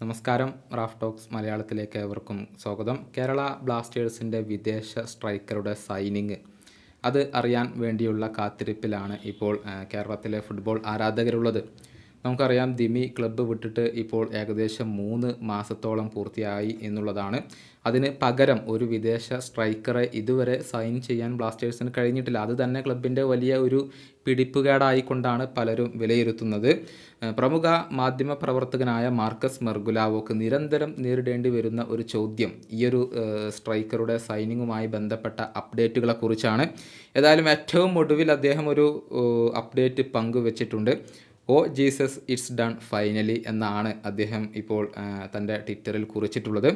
നമസ്കാരം Raf talks മലയാളത്തിലേക്ക് ഏവർക്കും സ്വാഗതം. കേരള ബ്ലാസ്റ്റേഴ്സിന്റെ വിദേശ സ്ട്രൈക്കറുടെ സൈനിങ് അത് അറിയാൻ വേണ്ടിയുള്ള കാത്തിരിപ്പിലാണ് ഇപ്പോൾ കേരളത്തിലെ ഫുട്ബോൾ ആരാധകരുള്ളത്. നമുക്കറിയാം ദിമി ക്ലബ്ബ് വിട്ടിട്ട് ഇപ്പോൾ ഏകദേശം മൂന്ന് മാസത്തോളം പൂർത്തിയായി എന്നുള്ളതാണ്. അതിന് പകരം ഒരു വിദേശ സ്ട്രൈക്കറെ ഇതുവരെ സൈൻ ചെയ്യാൻ ബ്ലാസ്റ്റേഴ്സിന് കഴിഞ്ഞിട്ടില്ല. അത് തന്നെ ക്ലബിന്റെ വലിയ ഒരു പിടിപ്പുകേടായിക്കൊണ്ടാണ് പലരും വിലയിരുത്തുന്നത്. പ്രമുഖ മാധ്യമ പ്രവർത്തകനായ മാർക്കസ് മെർഗുലാവോക്ക് നിരന്തരം നേരിടേണ്ടി വരുന്ന ഒരു ചോദ്യം ഈയൊരു സ്ട്രൈക്കറുടെ സൈനിങ്ങുമായി ബന്ധപ്പെട്ട അപ്ഡേറ്റുകളെക്കുറിച്ചാണ് ഏതായാലും ഏറ്റവും ഒടുവിൽ അദ്ദേഹം ഒരു അപ്ഡേറ്റ് പങ്കുവച്ചിട്ടുണ്ട്. Oh Jesus it's done finally എന്നാണ് അദ്ദേഹം ഇപ്പോൾ തന്റെ ട്വിറ്ററിൽ കുറിച്ചിട്ടുള്ളത്.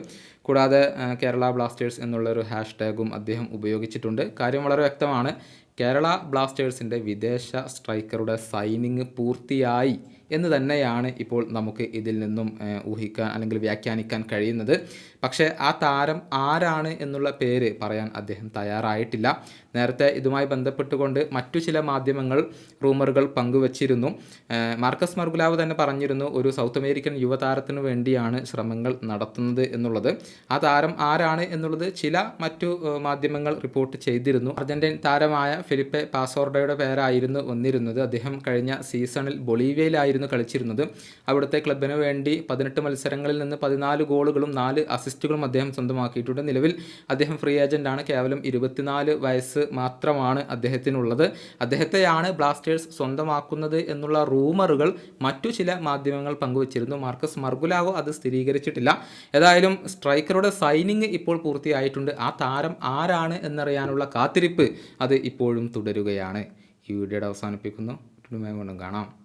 കൂടാതെ കേരള ബ്ലാസ്റ്റേഴ്സ് എന്നുള്ളൊരു ഒരു ഹാഷ്ടാഗും അദ്ദേഹം ഉപയോഗിച്ചിട്ടുണ്ട്. കാര്യം വളരെ വ്യക്തമാണ്. കേരള ബ്ലാസ്റ്റേഴ്സിന്റെ വിദേശ സ്ട്രൈക്കറുടെ സൈനിങ് പൂർത്തിയായി എന്ന് തന്നെയാണ് ഇപ്പോൾ നമുക്ക് ഇതിൽ നിന്നും ഊഹിക്കാൻ അല്ലെങ്കിൽ വ്യാഖ്യാനിക്കാൻ കഴിയുന്നത്. പക്ഷേ ആ താരം ആരാണ് എന്നുള്ള പേര് പറയാൻ അദ്ദേഹം തയ്യാറായിട്ടില്ല. നേരത്തെ ഇതുമായി ബന്ധപ്പെട്ടുകൊണ്ട് മറ്റു ചില മാധ്യമങ്ങൾ റൂമറുകൾ പങ്കുവച്ചിരുന്നു. മാർക്കസ് മർഗുലാവ് തന്നെ പറഞ്ഞിരുന്നു ഒരു സൗത്ത് അമേരിക്കൻ യുവതാരത്തിന് വേണ്ടിയാണ് ശ്രമങ്ങൾ നടത്തുന്നത് എന്നുള്ളത്. ആ താരം ആരാണ് എന്നുള്ളത് ചില മറ്റു മാധ്യമങ്ങൾ റിപ്പോർട്ട് ചെയ്തിരുന്നു. അർജന്റീൻ താരമായ ഫിലിപ്പെ പാസോർഡയുടെ പേരായിരുന്നു വന്നിരുന്നത്. അദ്ദേഹം കഴിഞ്ഞ സീസണിൽ ബൊളീവിയയിലായിരുന്നു കളിച്ചിരുന്നത്. അവിടുത്തെ ക്ലബിന് വേണ്ടി പതിനെട്ട് മത്സരങ്ങളിൽ നിന്ന് പതിനാല് ഗോളുകളും നാല് അസിസ്റ്റുകളും അദ്ദേഹം സ്വന്തമാക്കിയിട്ടുണ്ട്. നിലവിൽ അദ്ദേഹം ഫ്രീ ഏജന്റാണ് കേവലം ഇരുപത്തിനാല് വയസ്സ് മാത്രമാണ് അദ്ദേഹത്തിനുള്ളത്. അദ്ദേഹത്തെയാണ് ബ്ലാസ്റ്റേഴ്സ് സ്വന്തമാക്കുന്നത് എന്നുള്ള റൂമറുകൾ മറ്റു ചില മാധ്യമങ്ങൾ പങ്കുവച്ചിരുന്നു. മാർക്കസ് മർഗുലാവോ അത് സ്ഥിരീകരിച്ചിട്ടില്ല. ഏതായാലും സ്ട്രൈക്കറുടെ സൈനിങ് ഇപ്പോൾ പൂർത്തിയായിട്ടുണ്ട്. ആ താരം ആരാണ് എന്നറിയാനുള്ള കാത്തിരിപ്പ് അത് ഇപ്പോഴും തുടരുകയാണ്. ഈ വീഡിയോയുടെ അവസാനിപ്പിക്കുന്നു. വീണ്ടും കാണാം.